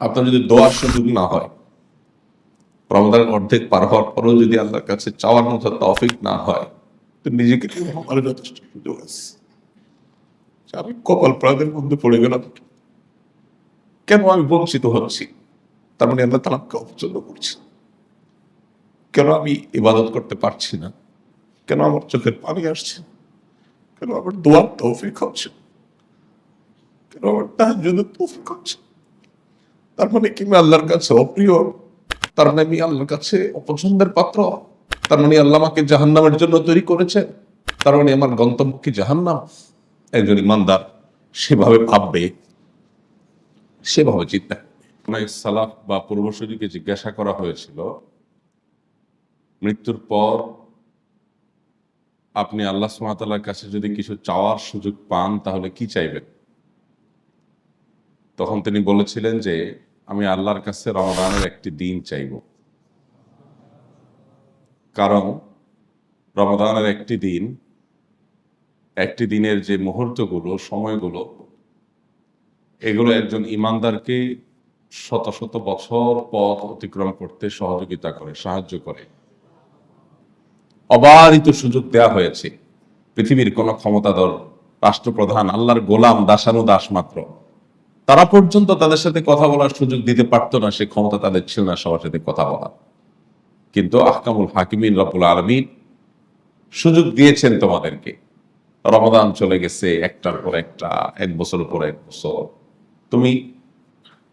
আপনার যদি দোয়ার সুযোগ না হয়, রমজানের অর্ধেক পার হওয়ার পরেও যদি আল্লাহর কাছে চাওয়ার মতো তৌফিক না হয়, তো নিজেকে আমার যথেষ্ট সুযোগ আছে। আমি কপাল প্রাণের মধ্যে পড়ে গেলাম কেন আমি বঞ্চিত হচ্ছি? তার মানে আল্লাহ তালা অপছন্দ করছি। কেন আমি ইবাদত করতে পারছি না? কেন আমার চোখের পানি আসছে কেন আমার দোয়ার তৌফিক হচ্ছে কেন আমার তাহাজ্জুদের তৌফিক হচ্ছে? তার মানে কি? আল্লাহর কাছে অপ্রিয়। তার মানে আমি আল্লাহর কাছে অপছন্দের পাত্র। তার মানে আল্লাহ আমাকে জাহান্নামের জন্য তৈরি করেছে তার মানে আমার গন্তব্য কি জাহান্নাম? একজন ইমানদার সেভাবে ভাববে, সেভাবে চিন্তা সালাফ বা পূর্বসূরিকে জিজ্ঞাসা করা হয়েছিল, মৃত্যুর পর আপনি আল্লাহ সুমাতালার কাছে যদি কিছু চাওয়ার সুযোগ পান, তাহলে কি চাইবেন? তখন তিনি বলেছিলেন যে আমি আল্লাহর কাছে রমাদানের একটি দিন চাইব। কারণ রমাদানের একটি দিন, একটি দিনের যে মুহূর্তগুলো, সময়গুলো, এগুলো একজন ইমানদারকে শত শত বছর পথ অতিক্রম করতে সহযোগিতা করে, সাহায্য করে। অবারিত সুযোগ দেয়া হয়েছে। পৃথিবীর কোন ক্ষমতাধর রাষ্ট্রপ্রধান, আল্লাহর গোলাম দাসানু দাস মাত্র। তারা পর্যন্ত তাদের সাথে কথা বলার সুযোগ দিতে পারতো না, সে ক্ষমতা তাদের ছিল না সবার সাথে কথা বলা কিন্তু আহকামুল হাকিমিন রব্বুল আলমিন সুযোগ দিয়েছেন তোমাদেরকে। রমদান চলে গেছে, একটার পর একটা, এক বছর পর এক বছর। তুমি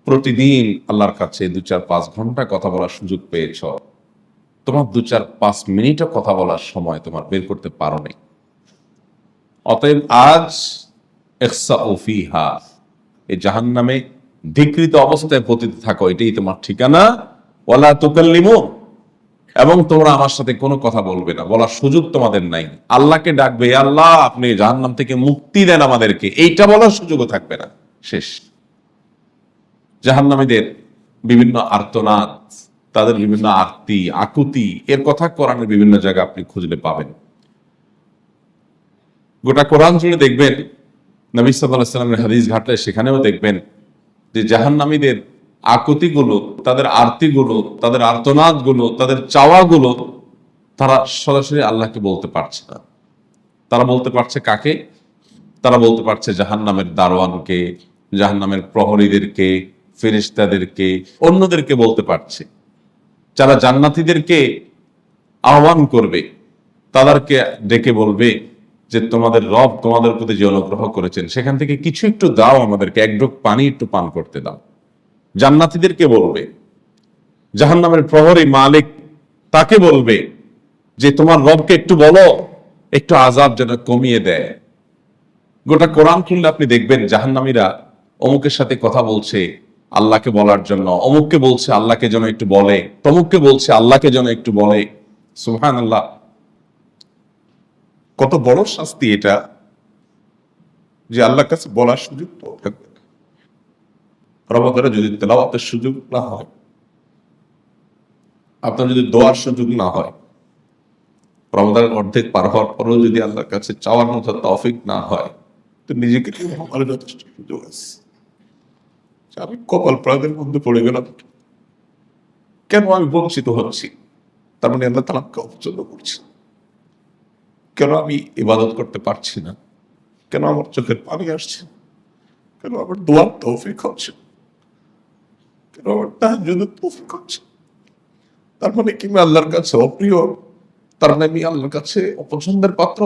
প্রতিদিন আল্লাহর কাছে দু চার পাঁচ ঘণ্টা কথা বলার সুযোগ পেয়েছ। তোমার দু চার পাঁচ মিনিটও কথা বলার সময় তোমার বের করতে পারো নাই অতএব আজ এখসা ওফিহা এই জাহান নামে ধিকৃত অবস্থায় পতিত থাকো, এটাই তোমার ঠিকানা। ওলা তুকাল্লিমু, এবং তোমরা আমার সাথে কোনো কথা বলবে না, বলার সুযোগ তোমাদের নাই। আল্লাহকে ডাকবে আল্লাহ, আপনি জাহান্নাম থেকে মুক্তি দেন আমাদেরকে। এইটা বলার সুযোগও থাকবে না। শেষ। জাহান্নামীদের বিভিন্ন আর্তনাদ, তাদের বিভিন্ন আরতি, আকুতি, এর কথা কোরআনের বিভিন্ন জায়গায় আপনি খুঁজলে পাবেন। গোটা কোরআন জুড়ে দেখবেন নবী সাল্লামের হাদিস ঘাটলে সেখানেও দেখবেন যে জাহান্নামীদের আকুতিগুলো, তাদের আরতিগুলো, তাদের আর্তনাদগুলো, তাদের চাওয়াগুলো তারা সরাসরি আল্লাহকে বলতে পারছে না। তারা বলতে পারছে কাকে? তারা বলতে পারছে জাহান্নামের দারোয়ানকে, জাহান্নামের প্রহরীদেরকে ফেরিস্তাদেরকে অন্যদেরকে বলতে পারছে। যারা জান্নাতীদেরকে আহ্বান করবে, তাদেরকে ডেকে বলবে যে তোমাদের রব তোমাদের প্রতি যে অনুগ্রহ করেছেন, সেখান থেকে কিছু একটু দাও আমাদেরকে, এক ডোক পানি, একটু পান করতে দাও। জান্নাতীদেরকে বলবে, জাহান্নামের প্রহরী মালিক তাকে বলবে যে, তোমার রবকে একটু বলো, একটু আজাব যেন কমিয়ে দেয়। গোটা কোরআন খুললে আপনি দেখবেন জাহান্নামীরা অমুকের সাথে কথা বলছে আল্লাহকে বলার জন্য, অমুককে বলছে আল্লাহকে যেন একটু বলে, তমুককে বলছে আল্লাহকে যেন একটু বলে। সুহান আল্লাহ কত বড় শাস্তি এটা যে আল্লাহর কাছে বলার সুযোগ থাকবে। রমাদানে যদি তেলাওয়াতের সুযোগ না হয়, আপনার যদি দোয়ার সুযোগ না হয়, রমজানের অর্ধেক পার হওয়ার পরেও যদি আল্লাহর কাছে চাওয়ার মতো তৌফিক না হয়, তো নিজেকে আমার যথেষ্ট সুযোগ আছে। আমি কপাল প্রাণের মধ্যে পড়ে গেলাম। কেন আমি বঞ্চিত হচ্ছি? তার মানে আল্লাহ তালা আমাকে অপছন্দ করছি কেন আমি ইবাদত করতে পারছি না? কেন আমার চোখের পানি আসছে? কেন আমার দোয়ার তৌফিক হচ্ছে? কেন আমার তাহাজ্জুদের তৌফিক হচ্ছে? তার মানে কি আমি আল্লাহর কাছে অপ্রিয়? তার মানে আমি আল্লাহর কাছে অপছন্দের পাত্র?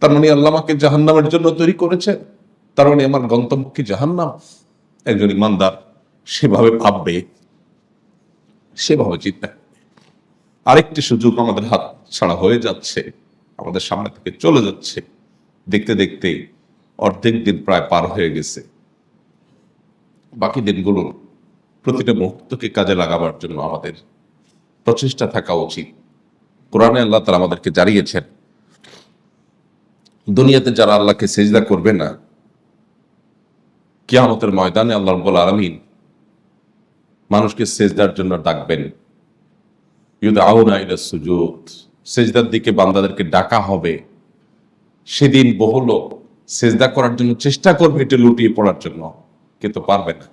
তার মানে আল্লাহ আমাকে জাহান্নামের জন্য তৈরি করেছেন? তার মানে আমার গন্তব্য কি জাহান্নাম? একজন ইমানদার সেভাবে ভাববে, সেভাবে চিন্তা আরেকটি সুযোগ আমাদের হাত ছাড়া হয়ে যাচ্ছে। আমাদের সামনে থেকে চলে যাচ্ছে। দেখতে দেখতে অর্ধেক দিন প্রায় পার হয়ে গেছে। বাকি দিনগুলো প্রতিটা মুহূর্তকে কাজে লাগাবার জন্য আমাদের প্রচেষ্টা থাকা উচিত। কোরআনে আল্লাহ তারা আমাদেরকে জানিয়েছেন, দুনিয়াতে যারা আল্লাহকে সেজদা করবে না, কিয়ামতের ময়দানে আল্লাহ রব্বুল আলমিন মানুষকে সেজদার জন্য ডাকবেন। ইউদ আউনা ইলা সুজুদ। সেজদার দিকে বান্দাদেরকে ডাকা হবে। সেদিন বহু লোক সেজদা করার জন্য চেষ্টা করবে এটা লুটিয়ে পড়ার জন্য, কিন্তু পারবে না।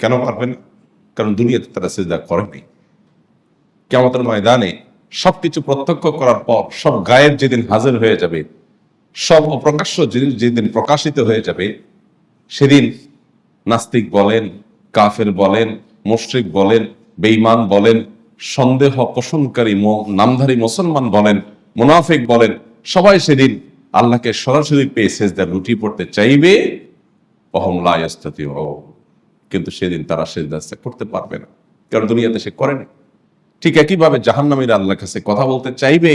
কেন পারবে না? কারণ দুনিয়াতে তারা সেজদা করেনি। কেমতের ময়দানে সবকিছু প্রত্যক্ষ করার পর সব গায়েব যেদিন হাজির হয়ে যাবে, সব অপ্রকাশ্য জিনিস যেদিন প্রকাশিত হয়ে যাবে, সেদিন নাস্তিক বলেন, কাফের বলেন, মুশরিক বলেন, বেঈমান বলেন সন্দেহ পোষণকারী নামধারী মুসলমান বলেন, মুনাফিক বলেন, সবাই সেদিন আল্লাহকে সরাসরি পেয়ে সেজদা লুটি পড়তে চাইবে। কিন্তু সেদিন তারা সেজদা করতে পারবে না, কারণ দুনিয়াতে সে করেনি ঠিক একইভাবে জাহান্নামীরা আল্লাহর কাছে কথা বলতে চাইবে,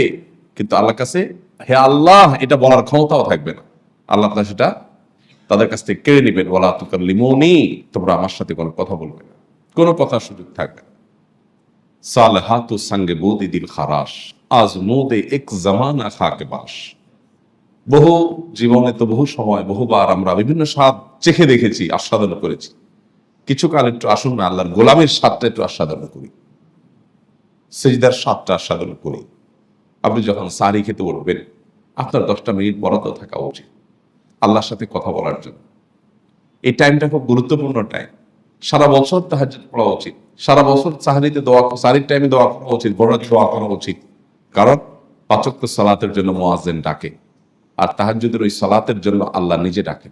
কিন্তু আল্লাহর কাছে, হে আল্লাহ, এটা বলার ক্ষমতাও থাকবে না। আল্লাহ তাআলা সেটা তাদের কাছ থেকে কেড়ে নেবেন। ওলা তুকার লিমনি তোমরা আমার সাথে কোনো কথা বলবে না। কোনো কথার সুযোগ থাকবে না। সালহাতু সঙ্গে দিল খারাস আজ মোদে এক জামানা খাকে বাস। বহু জীবনে তো বহু সময়, বহুবার আমরা বিভিন্ন স্বাদ চেখে দেখেছি, আস্বাদন করেছি। কিছু কাল একটু আসুন না আল্লাহর গোলামের স্বাদটা একটু আস্বাদন করি। সেজদার স্বাদটা আস্বাদন করি। আপনি যখন সারি খেতে উঠবেন আপনার দশটা মিনিট বরাদ্দ থাকা উচিত। আল্লাহর সাথে কথা বলার জন্য। এই টাইমটা খুব গুরুত্বপূর্ণ টাইম সারা বছর তাহাজ্জুদ পড়া উচিত। সারা বছর সাহারিতে দোয়া সারির টাইমে দোয়া করা উচিত বড় দোয়া করা উচিত। কারণ পাচক সালাতের জন্য মোয়াজেন ডাকে, আর তাহাজ্জুদের ওই সালাতের জন্য আল্লাহ নিজে ডাকে।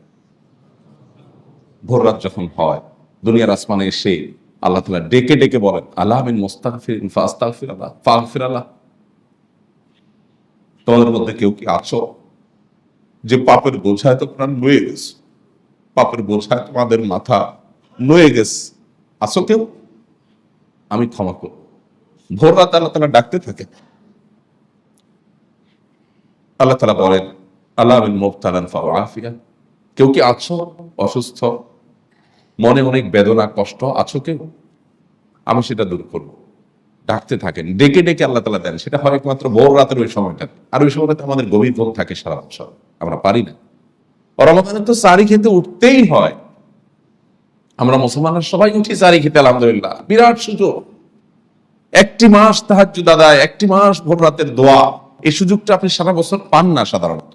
ভোর রাত যখন হয়, দুনিয়ার আসমানে এসে আল্লাহ তালা ডেকে ডেকে বলেন, আল্লাহ আমিন মোস্তাকফির ফাস্তাকফির আল্লাহ ফাগফির আল্লাহ তোমাদের মধ্যে কেউ কি আছো? যে পাপের বোঝায় তো প্রাণ নয়ে গেছে, পাপের বোঝায় তোমাদের মাথা নয়ে গেছে। আছো কেউ? আমি ক্ষমা করব ভোর রাত আল্লাহ তালা ডাকতে থাকে। আল্লাহ তালা বলেন, আল্লাহ মুফতালান ফাওয়াফিয়া কেউ কি আছো? অসুস্থ? মনে অনেক বেদনা, কষ্ট? আছো কেউ? আমি সেটা দূর করব। ডাকতে থাকেন। ডেকে ডেকে আল্লাহ তালা দেন। সেটা হয় একমাত্র ভোর রাতের ওই সময়টা। আর ওই সময়টাতে আমাদের গভীর ঘুম থাকে সারা বছর। আমরা পারি না। রমাদানে তো সারি খেতে উঠতেই হয়। আমরা মুসলমানরা সবাই উঠি সারি খেতে, আলহামদুলিল্লাহ। বিরাট সুযোগ। একটি মাস তাহাজ্জুদ আদায়, একটি মাস ভোর রাতের দোয়া। এই সুযোগটা আপনি সারা বছর পান না সাধারণত।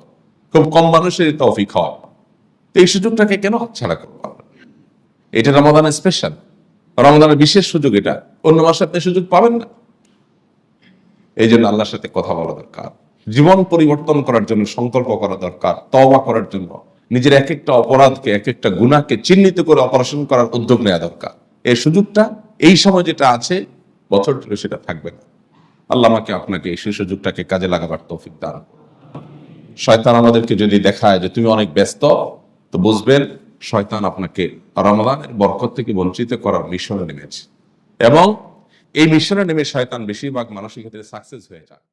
খুব কম মানুষের তৌফিক হয়। তো এই সুযোগটাকে কেন হাতছাড়া করব এটা রমাদানের স্পেশাল রমাদানের বিশেষ সুযোগ এটা। অন্য মাসে আপনি সুযোগ পাবেন না। এই জন্য আল্লাহর সাথে কথা বলা দরকার। জীবন পরিবর্তন করার জন্য, সংকল্প করা দরকার, তওবা করার জন্য। নিজের এক একটা অপরাধকে এক একটা গুণাকে চিহ্নিত করে অপারেশন করার উদ্যোগ নেওয়া দরকার। এই সুযোগটা, এই সময় যেটা আছে, বছর জুড়ে সেটা থাকবে না। আল্লাহ আমাকে আপনাকে এই সুযোগটাকে কাজে লাগাবার তৌফিক দান শয়তান আমাদেরকে যদি দেখায় যে তুমি অনেক ব্যস্ত, তো বুঝবেন শয়তান আপনাকে রমাদানের বরকত থেকে বঞ্চিত করার মিশনে নেমেছে। এবং এই মিশনে নেমে শয়তান বেশিরভাগ মানসিক ক্ষেত্রে সাকসেস হয়ে যায়।